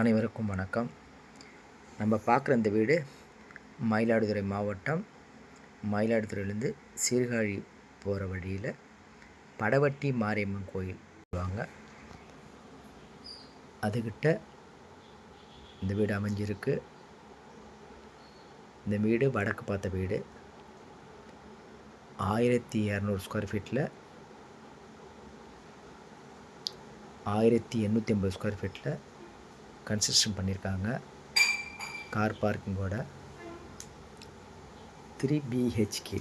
அனைவருக்கும் வணக்கம். நம்ம பார்க்குற இந்த வீடு மயிலாடுதுறை மாவட்டம். மயிலாடுதுறையிலேருந்து சீர்காழி போகிற வழியில் படவட்டி மாரியம்மன் கோயில் வாங்க. அதுக்கிட்ட இந்த வீடு அமைஞ்சிருக்கு. இந்த வீடு வடக்கு பார்த்த வீடு. ஆயிரத்தி இரநூறு ஸ்கொயர் ஃபீட்டில் ஆயிரத்தி எண்ணூற்றி ஐம்பது ஸ்கொயர் ஃபீட்டில் கன்ஸ்ட்ரக்ஷன் பண்ணியிருக்காங்க. கார் பார்க்கிங்கோட த்ரீ பிஹெச்கே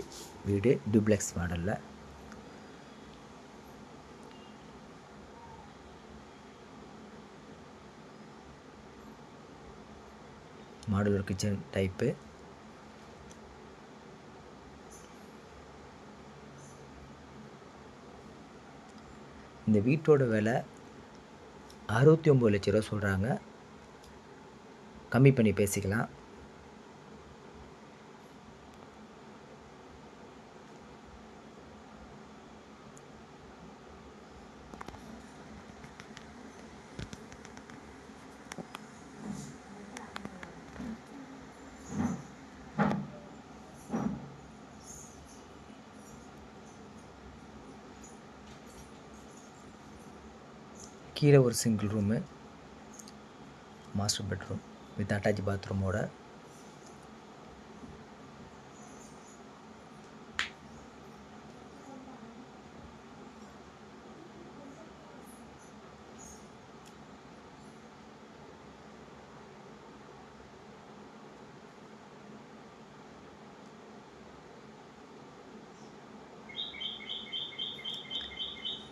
வீடு டூப்ளெக்ஸ் மாடலில் மாடுலர் கிச்சன் டைப்பு இந்த வீட்டோட விலை அறுபத்தி ஒம்பது லட்ச ரூபா சொல்கிறாங்க கம்மி பண்ணி பேசிக்கலாம். கீழே ஒரு single room master bedroom with attach பாத்ரூமோட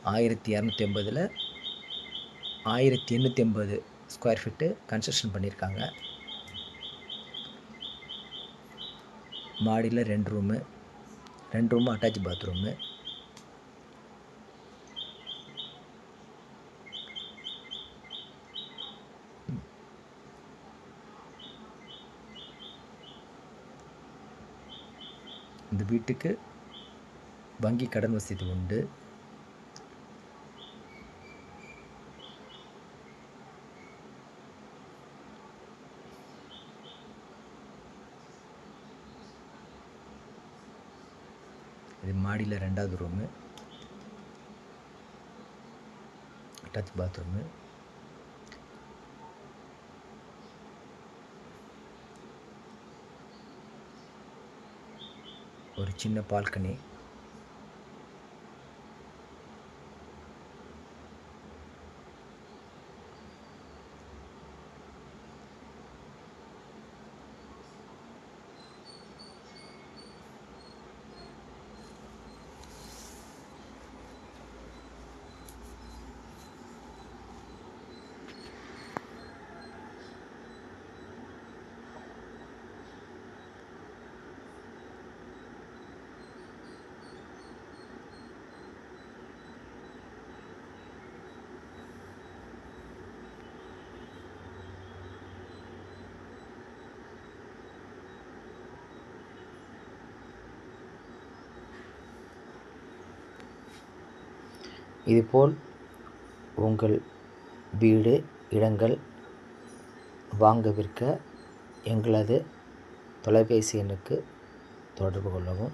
ஆயிரத்தி இரநூத்தி ஐம்பதில் ஆயிரத்தி எண்ணூற்றி ஐம்பது ஸ்கொயர் ஃபீட்டு கன்ஸ்ட்ரக்ஷன் பண்ணியிருக்காங்க மாடியில் ரெண்டு ரூமு ரெண்டு ரூமு அட்டாச் பாத்ரூமு இந்த வீட்டுக்கு வங்கி கடன் வசதி உண்டு. இது மாடியில் ரெண்டாவது ரூமு அட்டாச் பாத்ரூமு ஒரு சின்ன பால்கனி இதுபோல் உங்கள் வீடு இடங்கள் வாங்க விற்க எங்களது தொலைபேசி எண்ணுக்கு தொடர்பு கொள்ளவும்.